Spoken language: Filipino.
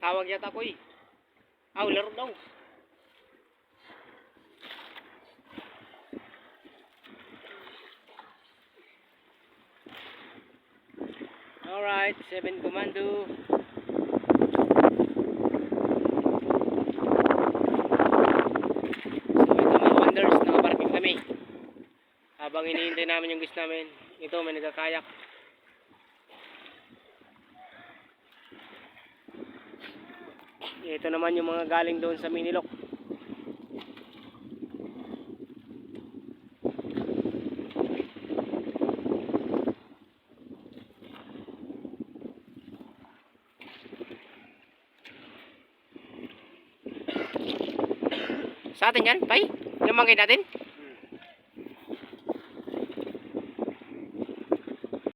Tawag yata ko eh. Aw, laro daw. Alright, 7 commando. Habang iniintay namin yung gusto namin, ito may nagkakayak. Ito naman yung mga galing doon sa Minilok. Sa atin yan, Pai? Yung mangkin natin?